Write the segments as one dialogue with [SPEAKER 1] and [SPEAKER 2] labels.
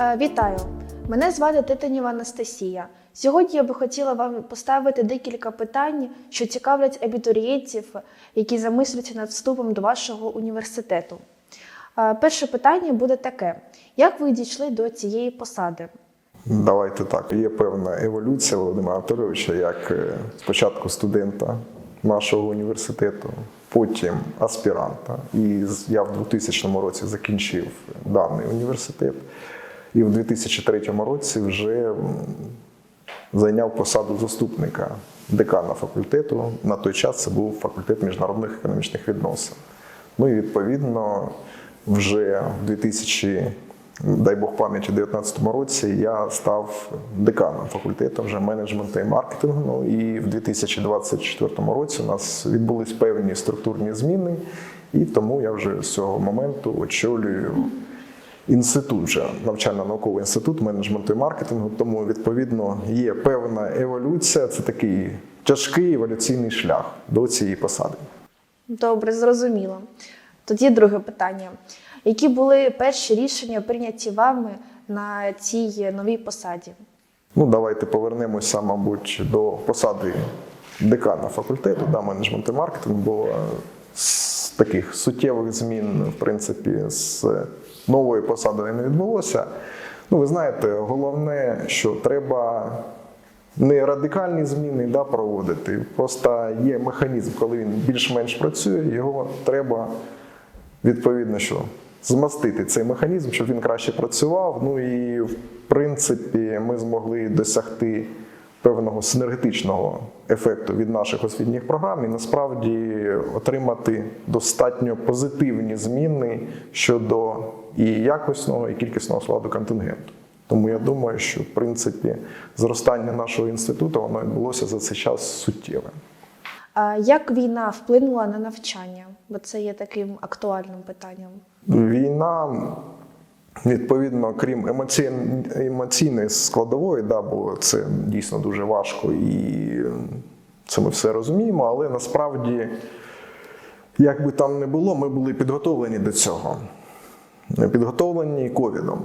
[SPEAKER 1] Е, Вітаю! Мене звати Титанєва Анастасія. Сьогодні я би хотіла вам поставити декілька питань, що цікавлять абітурієнтів, які замислюються над вступом до вашого університету. Е, Перше питання буде таке: як ви дійшли до цієї посади?
[SPEAKER 2] Давайте так. Є певна еволюція Володимира Анатолійовича як е, спочатку студента нашого університету, потім аспіранта. І я в 2000 році закінчив даний університет. І в 2003 році вже зайняв посаду заступника декана факультету. На той час це був факультет міжнародних економічних відносин. Ну і відповідно вже в 2000, дай Бог пам'яті, 2019 році я став деканом факультету вже менеджменту і маркетингу. Ну, і в 2024 році у нас відбулись певні структурні зміни, і тому я вже з цього моменту очолюю інститут, вже навчально-науковий інститут менеджменту і маркетингу. Тому відповідно є певна еволюція. Це такий тяжкий еволюційний шлях до цієї посади.
[SPEAKER 1] Добре, зрозуміло. Тоді друге питання: які були перші рішення прийняті вами на цій новій посаді?
[SPEAKER 2] Ну, давайте повернемося, мабуть, до посади декана факультету да, менеджменту і маркетингу, бо з таких суттєвих змін, в принципі, з новою посадою не відбулося. Ну, ви знаєте, головне, що треба не радикальні зміни да, проводити. Просто є механізм, коли він більш-менш працює, його треба відповідно, що змастити цей механізм, щоб він краще працював. Ну і в принципі ми змогли досягти певного синергетичного ефекту від наших освітніх програм і насправді отримати достатньо позитивні зміни щодо і якісного, і кількісного складу контингенту. Тому я думаю, що в принципі зростання нашого інституту воно відбулося за цей час суттєве.
[SPEAKER 1] А Як війна вплинула на навчання? Бо це є таким актуальним питанням.
[SPEAKER 2] Війна, відповідно, крім емоцій... емоційної складової, да, бо це дійсно дуже важко і це ми все розуміємо, але насправді, як би там не було, ми були підготовлені до цього. Підготовлені ковідом.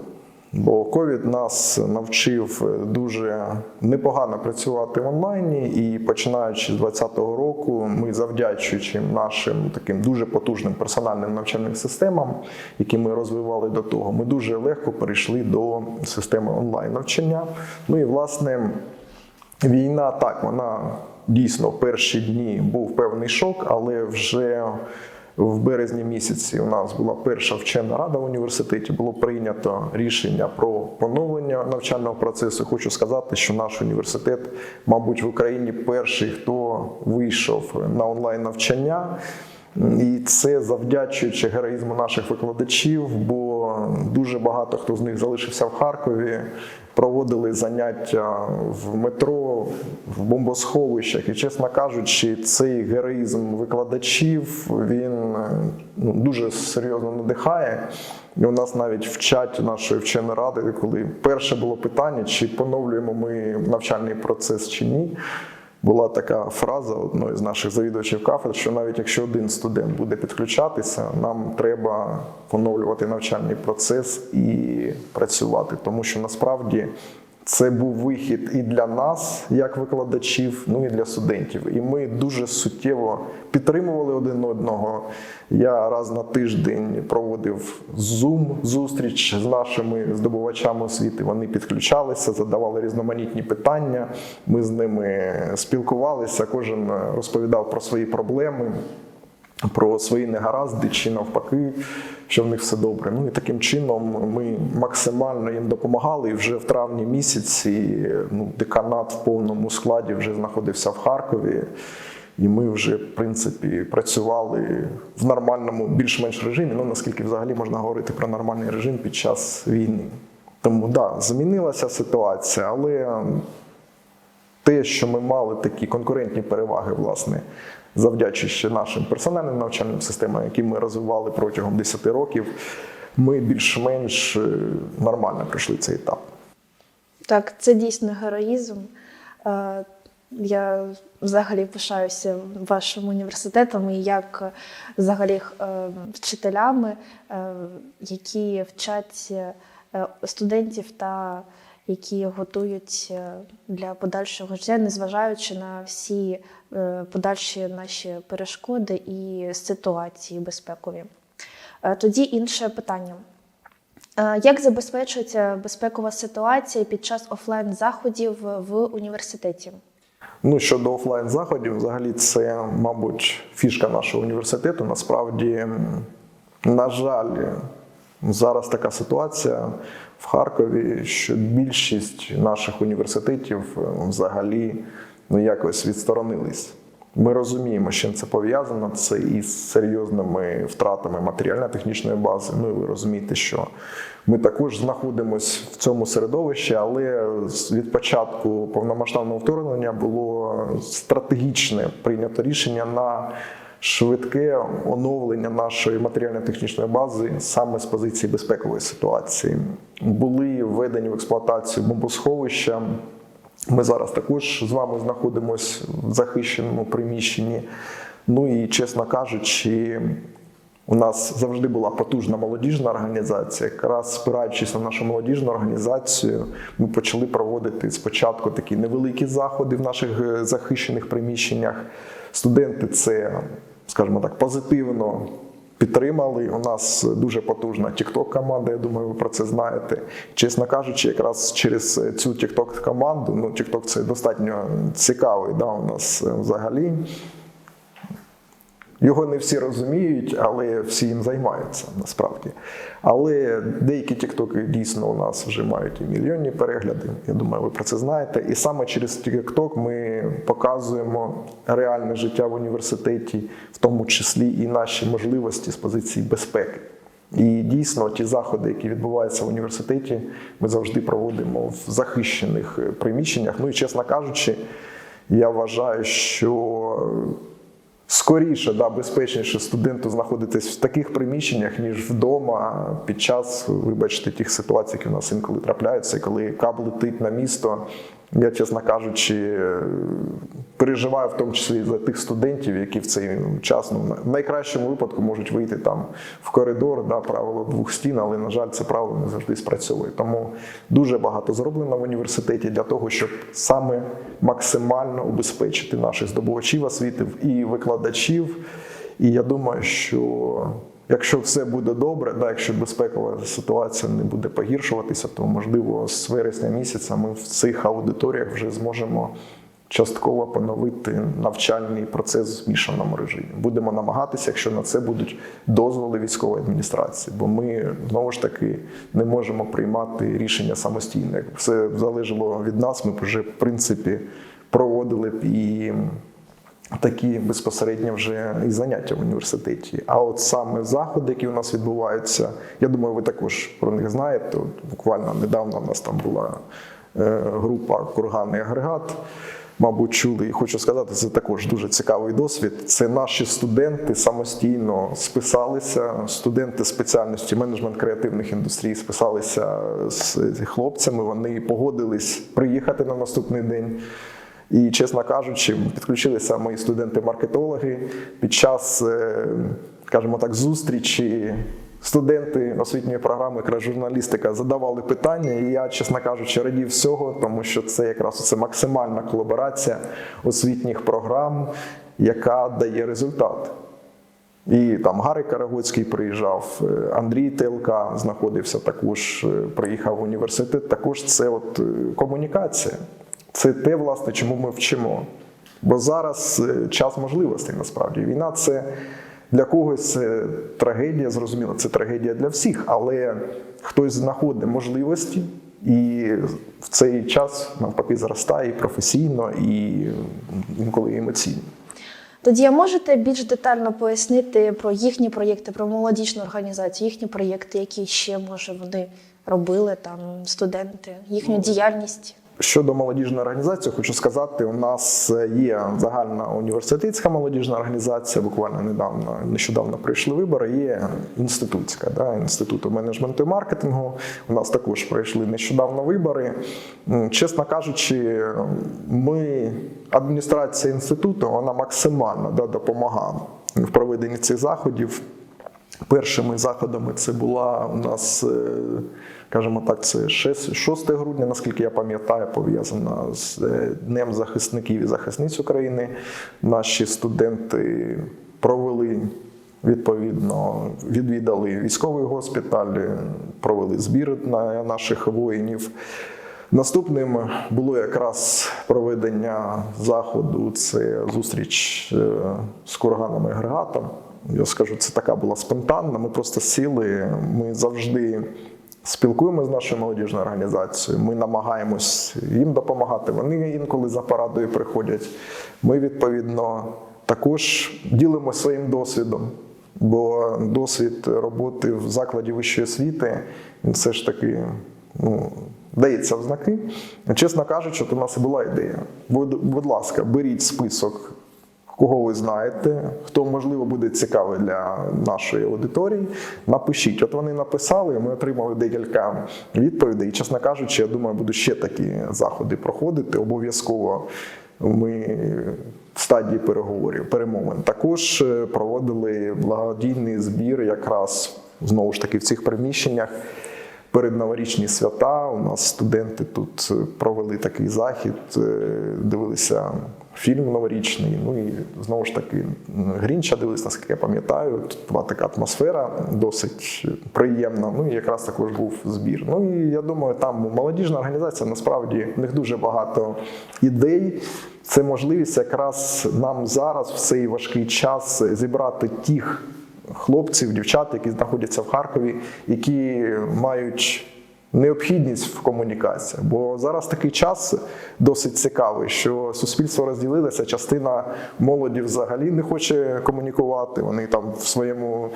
[SPEAKER 2] Бо ковід нас навчив дуже непогано працювати в онлайні, і починаючи з 2020 року, ми завдячуючи нашим таким дуже потужним персональним навчальним системам, які ми розвивали до того, ми дуже легко перейшли до системи онлайн навчання. Ну і власне війна так, вона дійсно в перші дні був певний шок, але вже в березні місяці у нас була перша вчена рада в університеті. Було прийнято рішення про поновлення навчального процесу. Хочу сказати, що наш університет, мабуть, в Україні перший, хто вийшов на онлайн навчання. І це завдячуючи героїзму наших викладачів, бо дуже багато хто з них залишився в Харкові, проводили заняття в метро, в бомбосховищах. І, чесно кажучи, цей героїзм викладачів він ну, дуже серйозно надихає. І у нас навіть в чаті нашої вченої ради, коли перше було питання, чи поновлюємо ми навчальний процес чи ні. Була така фраза одної з наших завідувачів кафедр, що навіть якщо один студент буде підключатися, нам треба поновлювати навчальний процес і працювати, тому що насправді це був вихід і для нас, як викладачів, ну і для студентів. І ми дуже суттєво підтримували один одного. Я раз на тиждень проводив Zoom зустріч з нашими здобувачами освіти. Вони підключалися, задавали різноманітні питання. Ми з ними спілкувалися. Кожен розповідав про свої проблеми. Про свої негаразди чи навпаки, що в них все добре. Ну і таким чином ми максимально їм допомагали. І вже в травні місяці ну, деканат в повному складі вже знаходився в Харкові. І ми вже, в принципі, працювали в нормальному, більш-менш режимі. Ну наскільки взагалі можна говорити про нормальний режим під час війни. Тому да, змінилася ситуація, але те, що ми мали такі конкурентні переваги, власне, завдячуючи нашим персональним навчальним системам, які ми розвивали протягом 10 років, ми більш-менш е, нормально пройшли цей етап.
[SPEAKER 1] Так, це дійсно героїзм. Е, Я взагалі пишаюся вашим університетом і як е, взагалі вчителями, які вчать студентів та які готують е, для подальшого життя, незважаючи на всі е, подальші наші перешкоди і ситуації безпекові. Е, Тоді інше питання. Як забезпечується безпекова ситуація під час офлайн заходів в університеті?
[SPEAKER 2] Ну, щодо офлайн заходів, взагалі це, мабуть, фішка нашого університету. Насправді, на жаль, зараз така ситуація в Харкові, що більшість наших університетів е, взагалі ну, якось відсторонились. Ми розуміємо, з чим це пов'язано. Це із серйозними втратами матеріально-технічної бази. Ну і ви розумієте, що ми також знаходимося в цьому середовищі, але від початку повномасштабного вторгнення було стратегічне прийнято рішення на швидке оновлення нашої матеріально-технічної бази саме з позиції безпекової ситуації. Були введені в експлуатацію бомбосховища. Ми зараз також з вами знаходимося в захищеному приміщенні. Ну і, чесно кажучи, у нас завжди була потужна молодіжна організація. Якраз спираючись на нашу молодіжну організацію, ми почали проводити спочатку такі невеликі заходи в наших е, захищених приміщеннях. Студенти це, скажімо так, позитивно підтримали. У нас дуже потужна TikTok команда. Я думаю, ви про це знаєте. Чесно кажучи, якраз через цю TikTok команду, ну TikTok це достатньо цікавий да, у нас е, взагалі. Його не всі розуміють, але всі їм займаються насправді. Але деякі тіктоки дійсно у нас вже мають і мільйонні перегляди. Я думаю, ви про це знаєте. І саме через TikTok ми показуємо реальне життя в університеті, в тому числі і наші можливості з позиції безпеки. І дійсно ті заходи, які відбуваються в університеті, ми завжди проводимо в захищених приміщеннях. Ну і чесно кажучи, я вважаю, що скоріше, да, безпечніше студенту знаходитись в таких приміщеннях, ніж вдома під час, вибачте, тих ситуацій, які в нас інколи трапляються, коли каб летить на місто. Я, чесно кажучи, переживаю в тому числі за тих студентів, які в цей час ну, в найкращому випадку можуть вийти там в коридор, да, правило двох стін, але, на жаль, це правило не завжди спрацьовує. Тому дуже багато зроблено в університеті для того, щоб саме максимально убезпечити наших здобувачів освіти і викладачів. І я думаю, що якщо все буде добре, да, якщо безпекова ситуація не буде погіршуватися, то можливо з вересня місяця ми в цих аудиторіях вже зможемо частково поновити навчальний процес в змішаному режимі. Будемо намагатися, якщо на це будуть дозволи військової адміністрації, бо ми знову ж таки не можемо приймати рішення самостійно. Все залежало від нас, ми вже в принципі проводили б і такі безпосередньо вже і заняття в університеті. А от саме заходи, які у нас відбуваються, я думаю, ви також про них знаєте. От буквально недавно у нас там була е, група Курганний агрегат. Мабуть, чули, і хочу сказати, це також дуже цікавий досвід. Це наші студенти самостійно списалися. Студенти спеціальності менеджмент креативних індустрій списалися з хлопцями. Вони погодились приїхати на наступний день. І, чесно кажучи, підключилися мої студенти-маркетологи під час, е, скажімо так, зустрічі. Студенти освітньої програми якраз журналістика задавали питання, і я, чесно кажучи, радів всього, тому що це якраз це максимальна колаборація освітніх програм, яка дає результат. І там Гарик Карагоцький приїжджав, е, Андрій Телка знаходився також, е, приїхав в університет. Також це от комунікація. Це те, власне, чому ми вчимо. Бо зараз е, час можливостей насправді. Війна це для когось це трагедія, зрозуміло, це трагедія для всіх, але хтось знаходить можливості і в цей час навпаки зростає і професійно, і інколи емоційно.
[SPEAKER 1] Тоді а можете більш детально пояснити про їхні проєкти, про молодіжну організацію, їхні проєкти, які ще може вони робили там студенти, їхню діяльність.
[SPEAKER 2] Щодо молодіжної організації, хочу сказати, у нас є загальна університетська молодіжна організація. Буквально недавно нещодавно прийшли вибори. Є інститутська да, інституту менеджменту і маркетингу. У нас також пройшли нещодавно вибори. Чесно кажучи, ми адміністрація інституту вона максимально да, допомагає в проведенні цих заходів. Першими заходами це була у нас, е, скажімо так, це 6, 6 грудня, наскільки я пам'ятаю, пов'язана з е, Днем захисників і захисниць України. Наші студенти провели відповідно, відвідали військовий госпіталь, провели збір на наших воїнів. Наступним було якраз проведення заходу. Це зустріч е, з курганом і агрегатом. Я скажу, це така була спонтанна. Ми просто сіли. Ми завжди спілкуємося з нашою молодіжною організацією. Ми намагаємось їм допомагати. Вони інколи за порадою приходять. Ми відповідно також ділимося своїм досвідом. Бо досвід роботи в закладі вищої освіти він все ж таки ну, дається в знаки. Чесно кажучи, у нас і була ідея. Будь, будь ласка, беріть список, кого ви знаєте, хто можливо буде цікавий для нашої аудиторії. Напишіть. От вони написали, ми отримали декілька відповідей. І, чесно кажучи, я думаю, буду ще такі заходи проходити. Обов'язково ми в стадії переговорів, перемовин. Також е, проводили благодійний збір якраз знову ж таки в цих приміщеннях. Перед новорічні свята у нас студенти тут е, провели такий захід, е, дивилися фільм новорічний. Ну і знову ж таки Грінча дивилися, наскільки я пам'ятаю. Тут була така атмосфера досить приємна. Ну і якраз також був збір. Ну і я думаю, там молодіжна організація насправді в них дуже багато ідей. Це можливість якраз нам зараз в цей важкий час зібрати тих хлопців, дівчат, які знаходяться в Харкові, які мають необхідність в комунікаціях. Бо зараз такий час досить цікавий, що суспільство розділилося. Частина молоді взагалі не хоче комунікувати. Вони там в своєму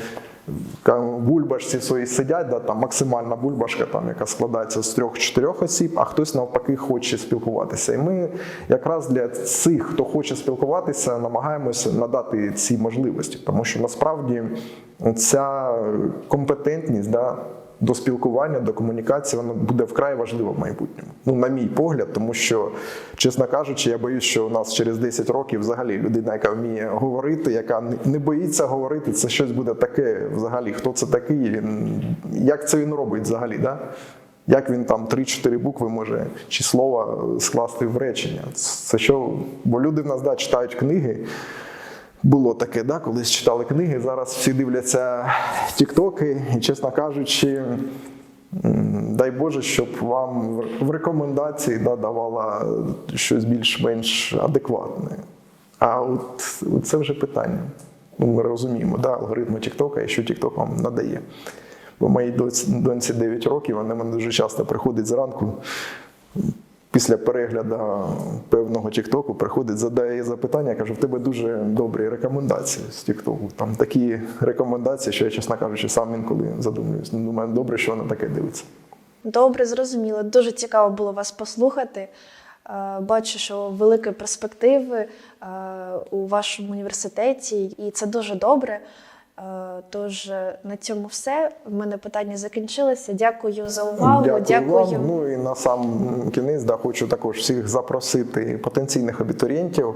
[SPEAKER 2] бульбашці своїй сидять, да, там максимальна бульбашка, там, яка складається з трьох-чотирьох осіб, а хтось навпаки хоче спілкуватися. І ми якраз для цих, хто хоче спілкуватися, намагаємося надати ці можливості, тому що насправді ця компетентність да, до спілкування, до комунікації, вона буде вкрай важлива в майбутньому. Ну, на мій погляд, тому що, чесно кажучи, я боюсь, що у нас через 10 років взагалі людина, яка вміє говорити, яка не боїться говорити, це щось буде таке взагалі. Хто це такий? Він як це він робить взагалі? Да? Як він там 3-4 букви може чи слова скласти в речення? Це що? Бо люди в нас да, читають книги. Було таке, да, колись читали книги, зараз всі дивляться тіктоки, і, чесно кажучи, дай Боже, щоб вам в- рекомендації да, давала щось більш-менш адекватне. А от, от це вже питання. Ну, ми розуміємо, да, алгоритми Тіктока і що Тікток вам надає. Бо моїй доньці 9 років, вона мене дуже часто приходить зранку. Після перегляду певного Тіктоку приходить, задає запитання, я кажу, в тебе дуже добрі рекомендації з Тіктоку. Там такі рекомендації, що я, чесно кажучи, сам інколи задумуюсь. Ну, Думаю, добре, що вона таке дивиться.
[SPEAKER 1] Добре, зрозуміло. Дуже цікаво було вас послухати. Е, Бачу, що великі перспективи е, у вашому університеті, і це дуже добре. Е, Тож е, на цьому все. В мене питання закінчилося. Дякую за увагу.
[SPEAKER 2] Дякую, вам. Ну і на сам кінець да, хочу також всіх запросити потенційних абітурієнтів.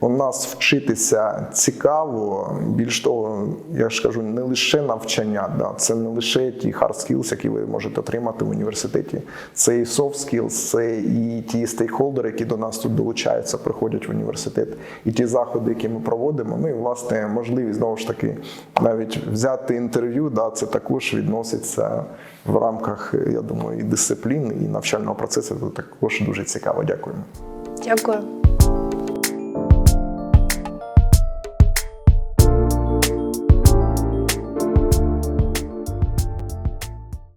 [SPEAKER 2] У нас вчитися цікаво. Більш того, я ж кажу, не лише навчання, да, це не лише ті hard skills, які ви можете отримати в університеті. Це і soft skills, це і ті стейкхолдери, які до нас тут долучаються, приходять в університет, і ті заходи, які ми проводимо. Ну і власне можливість знову ж таки навіть взяти інтерв'ю, да, це також відноситься в рамках, я думаю, і дисципліни, і навчального процесу. Це також дуже цікаво. Дякуємо.
[SPEAKER 1] Дякую.